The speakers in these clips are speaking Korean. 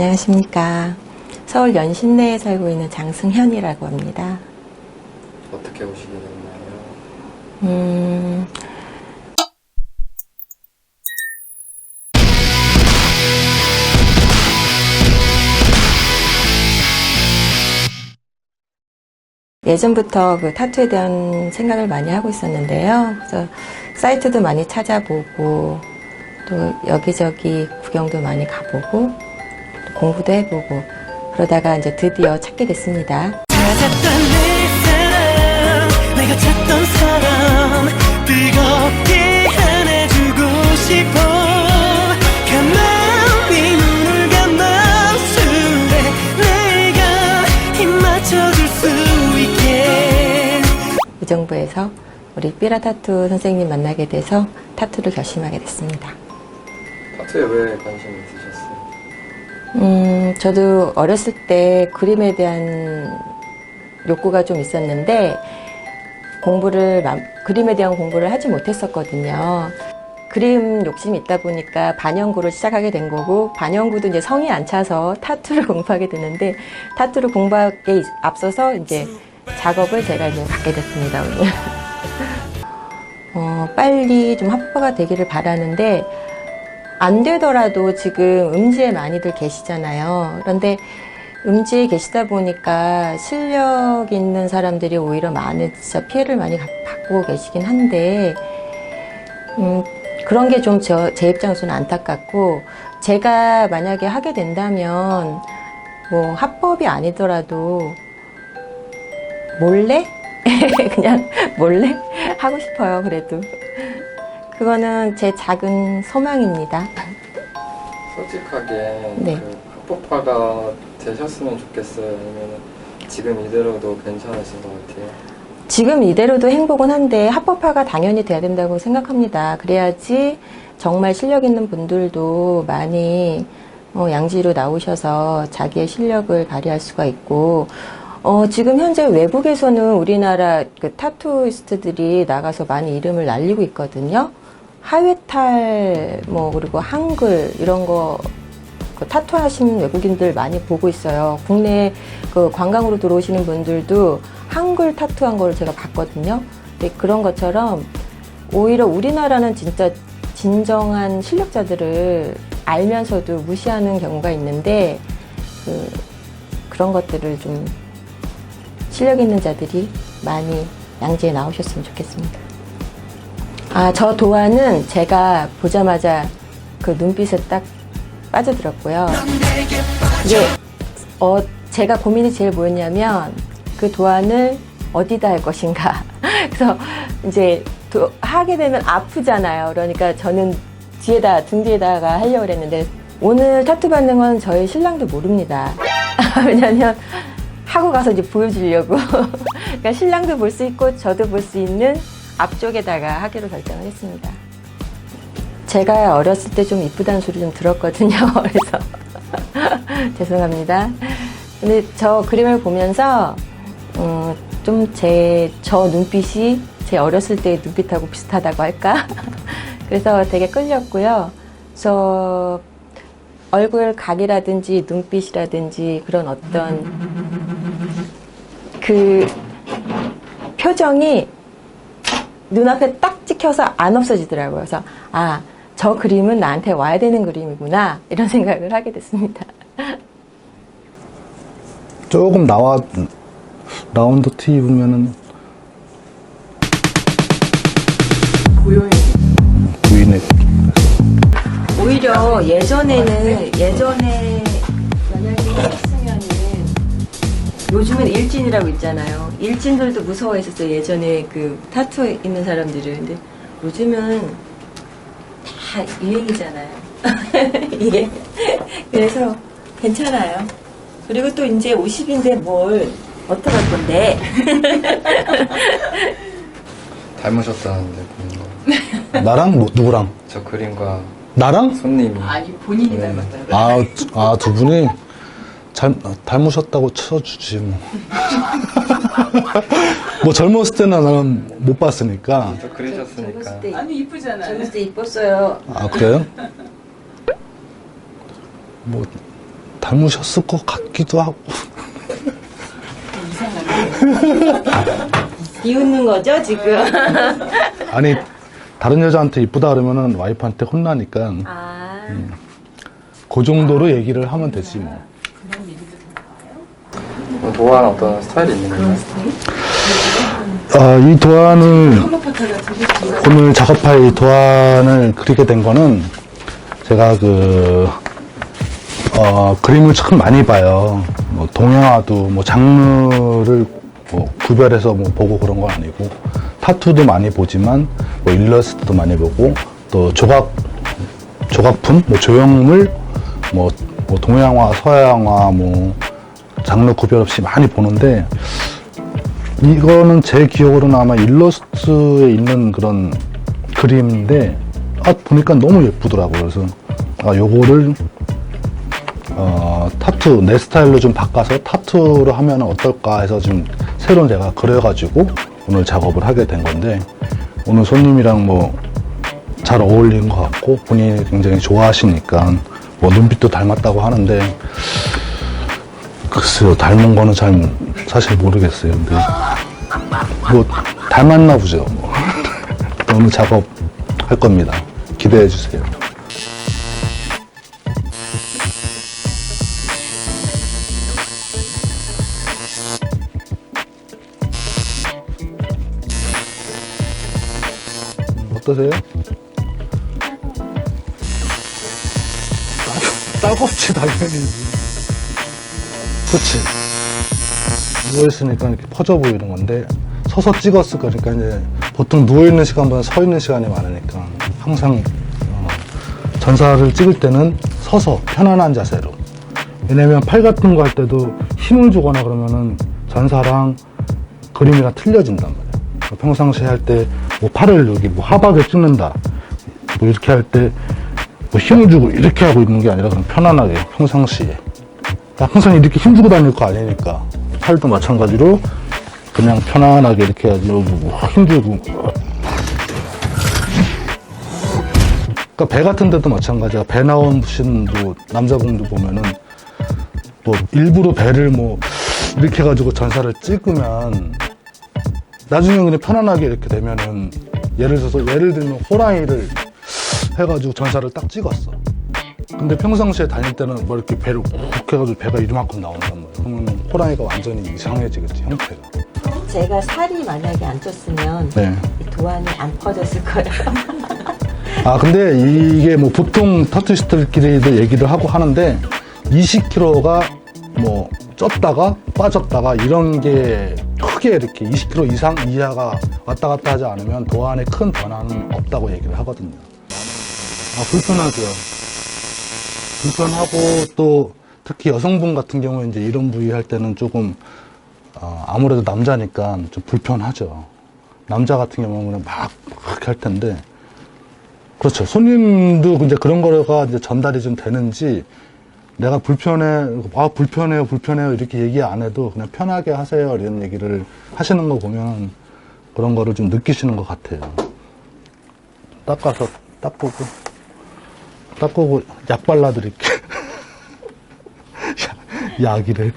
안녕하십니까. 서울 연신내에 살고 있는 장승현이라고 합니다. 어떻게 오시게 됐나요? 음, 예전부터 그 타투에 대한 생각을 많이 하고 있었는데요. 그래서 사이트도 많이 찾아보고 또 여기저기 구경도 많이 가보고 또 공부도 해보고 그러다가 이제 드디어 찾게 됐습니다. 의정부에서 우리 삐라 타투 선생님 만나게 돼서 타투를 결심하게 됐습니다. 타투에 왜 관심이 있으셨어요? 음, 저도 어렸을 때 그림에 대한 욕구가 좀 있었는데 공부를 맘- 그림에 대한 공부를 하지 못했었거든요. 그림 욕심이 있다 보니까 반영구를 시작하게 된 거고 반영구도 이제 성이 안 차서 타투를 공부하게 됐는데 타투를 공부하기에 앞서서 이제 작업을 제가 이제 갖게 됐습니다 오늘. 어, 빨리 좀 합법화가 되기를 바라는데 안 되더라도 지금 음지에 많이들 계시잖아요. 그런데 음지에 계시다 보니까 실력 있는 사람들이 오히려 많은 진짜 피해를 많이 가- 받고 계시긴 한데, 음, 그런 게 좀 제 입장에서는 안타깝고, 제가 만약에 하게 된다면, 뭐, 합법이 아니더라도, 몰래? 그냥 몰래? 하고 싶어요, 그래도. 그거는 제 작은 소망입니다. 솔직하게 네. 그 합법화가 되셨으면 좋겠어요. 아니면 지금 이대로도 괜찮으신 것 같아요. 지금 이대로도 행복은 한데 합법화가 당연히 돼야 된다고 생각합니다. 그래야지 정말 실력 있는 분들도 많이 어, 양지로 나오셔서 자기의 실력을 발휘할 수가 있고 어, 지금 현재 외국에서는 우리나라 그 타투이스트들이 나가서 많이 이름을 날리고 있거든요. 하회탈 뭐 그리고 한글 이런 거 그 타투 하신 외국인들 많이 보고 있어요. 국내 그 관광으로 들어오시는 분들도 한글 타투한 걸 제가 봤거든요. 그런 것처럼 오히려 우리나라는 진짜 진정한 실력자들을 알면서도 무시하는 경우가 있는데 그 그런 것들을 좀 실력 있는 자들이 많이 양지에 나오셨으면 좋겠습니다. 아, 저 도안은 제가 보자마자 그 눈빛에 딱 빠져들었고요. 이게, 어, 제가 고민이 제일 뭐였냐면, 그 도안을 어디다 할 것인가. 그래서 이제 도- 하게 되면 아프잖아요. 그러니까 저는 뒤에다, 등 뒤에다가 하려고 그랬는데, 오늘 타투 받는 건 저희 신랑도 모릅니다. 왜냐면, 하고 가서 이제 보여주려고. 그러니까 신랑도 볼 수 있고, 저도 볼 수 있는 앞쪽에다가 하기로 결정을 했습니다. 제가 어렸을 때 좀 이쁘다는 소리 좀 들었거든요. 그래서 죄송합니다. 근데 저 그림을 보면서 음, 좀제 저 눈빛이 제 어렸을 때의 눈빛하고 비슷하다고 할까? 그래서 되게 끌렸고요. 저 얼굴 각이라든지 눈빛이라든지 그런 어떤 그 표정이 눈앞에 딱 찍혀서 안 없어지더라고요. 그래서 아, 저 그림은 나한테 와야 되는 그림이구나 이런 생각을 하게 됐습니다. 조금 나와 라운드 티 입으면은 부인의 오히려 예전에는 예전에 만약에 요즘은 일진이라고 있잖아요. 일진들도 무서워했었어요. 예전에 그 타투 있는 사람들은. 근데 요즘은 다 유행이잖아요. 이게. 그래서 괜찮아요. 그리고 또 이제 50인데 뭘 어떡할 건데. 닮으셨다는데 본인 나랑 뭐, 누구랑 저 그림과 나랑 손님이 아니 본인이 네. 닮았다는 아아 두 분이 잘 닮으셨다고 쳐주지 뭐. 뭐 젊었을 때는 나는 못 봤으니까 저 그리셨으니까 젊었을 때, 아니 이쁘잖아요. 젊었을 때 이뻤어요. 아 그래요? 뭐 닮으셨을 것 같기도 하고. 비웃는 거죠, 지금? 아니, 다른 여자한테 이쁘다 그러면은 와이프한테 혼나니까 아. 그 정도로 얘기를 하면 되지 뭐. 도안 어떤 스타일이 있는 건가요? 아, 이 도안을 오늘 작업할 이 도안을 그리게 된 거는 제가 그 어, 그림을 참 많이 봐요. 뭐 동양화도 뭐 장르를 뭐 구별해서 뭐 보고 그런 건 아니고 타투도 많이 보지만 뭐 일러스트도 많이 보고 또 조각 조각품, 뭐 조형물, 뭐, 뭐 동양화, 서양화, 뭐 장르 구별 없이 많이 보는데 이거는 제 기억으로는 아마 일러스트에 있는 그런 그림인데 아 보니까 너무 예쁘더라고요. 그래서 아 요거를 어, 타투 내 스타일로 좀 바꿔서 타투로 하면 어떨까 해서 좀 새로 제가 그려가지고 오늘 작업을 하게 된 건데 오늘 손님이랑 뭐 잘 어울리는 것 같고 본인이 굉장히 좋아하시니까 뭐 눈빛도 닮았다고 하는데 글쎄요 닮은 거는 잘 사실 모르겠어요 근데 뭐 닮았나 보죠 뭐. 오늘 작업 할 겁니다 기대해 주세요 어떠세요? 따갑지 당연히 그치. 누워있으니까 이렇게 퍼져 보이는 건데 서서 찍었을 거니까 이제 보통 누워있는 시간보다 서 있는 시간이 많으니까 항상 어, 전사를 찍을 때는 서서 편안한 자세로. 왜냐면 팔 같은 거 할 때도 힘을 주거나 그러면은 전사랑 그림이랑 틀려진단 말이야. 평상시에 할 때 뭐 팔을 여기 뭐 하박에 찍는다. 뭐 이렇게 할 때 뭐 힘을 주고 이렇게 하고 있는 게 아니라 그냥 편안하게 평상시에 항상 이렇게 힘주고 다닐 거 아니니까. 팔도 마찬가지로 그냥 편안하게 이렇게 해야지 여기 뭐 힘주고. 그러니까 배 같은 데도 마찬가지야. 배 나오신 뭐 남자분도 보면은 뭐 일부러 배를 뭐 이렇게 해가지고 전사를 찍으면 나중에 그냥 편안하게 이렇게 되면은 예를 들어서 예를 들면 호랑이를 해가지고 전사를 딱 찍었어. 근데 평상시에 다닐 때는 뭐 이렇게 배를 훅 해가지고 배가 이만큼 나온단 말이야. 그러면 호랑이가 완전히 이상해지겠지 형태가. 제가 살이 만약에 안 쪘으면 네. 이 도안이 안 퍼졌을 거예요. 아 근데 이게 뭐 보통 타투이스트들끼리도 얘기를 하고 하는데 20kg가 뭐 쪘다가 빠졌다가 이런 게 크게 이렇게 20kg 이상 이하가 왔다 갔다 하지 않으면 도안에 큰 변화는 없다고 얘기를 하거든요. 아 불편하죠. 불편하고 또 특히 여성분 같은 경우에 이제 이런 부위 할 때는 조금 어, 아무래도 남자니까 좀 불편하죠. 남자 같은 경우는 막 그렇게 할 텐데 그렇죠. 손님도 이제 그런 거가 이제 전달이 좀 되는지 내가 불편해, 아, 불편해요, 불편해요, 이렇게 얘기 안 해도 그냥 편하게 하세요, 이런 얘기를 하시는 거 보면 그런 거를 좀 느끼시는 것 같아요. 닦아서 닦고, 닦고 약 발라드릴게. 약이래.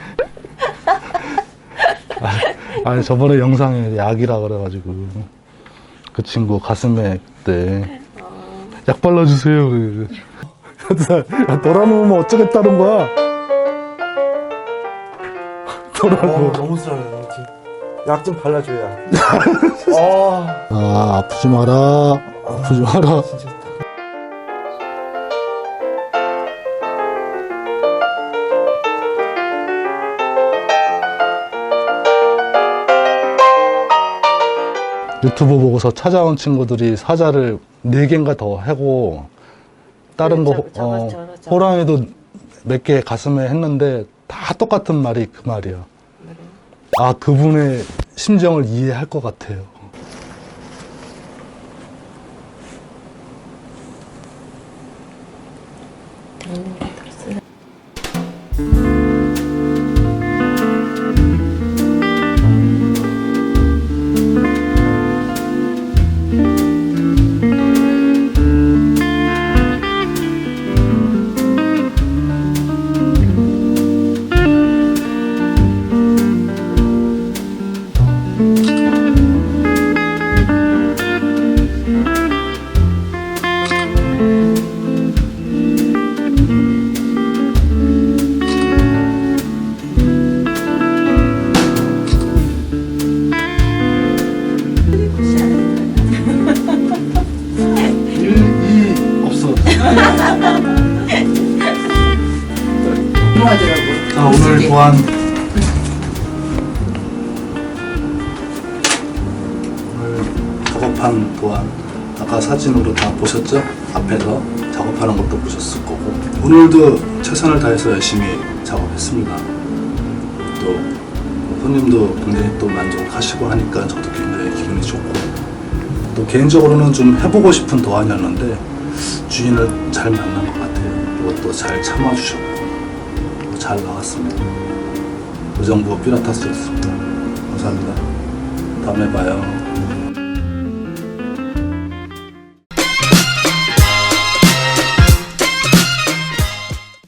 아, 아니, 저번에 영상에 약이라 그래가지고 그 친구 가슴에 그때 약 발라주세요. 그래. 야, 돌아놓으면 어쩌겠다는 거야. 돌아놓으면. 너무 쓰라요 약좀 발라줘야. 아, 아, 아프지 마라. 아프지 마라. 진짜. 유튜브 보고서 찾아온 친구들이 사자를 네 개인가 더 하고 다른 그렇죠, 거 그렇죠, 어, 그렇죠, 그렇죠. 호랑이도 몇 개 가슴에 했는데 다 똑같은 말이 그 말이야. 아 그분의 심정을 이해할 것 같아요. 음. 작업한 도안 아까 사진으로 다 보셨죠? 앞에서 작업하는 것도 보셨을 거고 오늘도 최선을 다해서 열심히 작업했습니다. 또 손님도 굉장히 또 만족하시고 하니까 저도 굉장히 기분이 좋고 또 개인적으로는 좀 해보고 싶은 도안이었는데 주인을 잘 만난 것 같아요. 또잘 참아주셨고 잘 나왔습니다. 그 정도 삐라타스였습니다. 감사합니다. 다음에 봐요.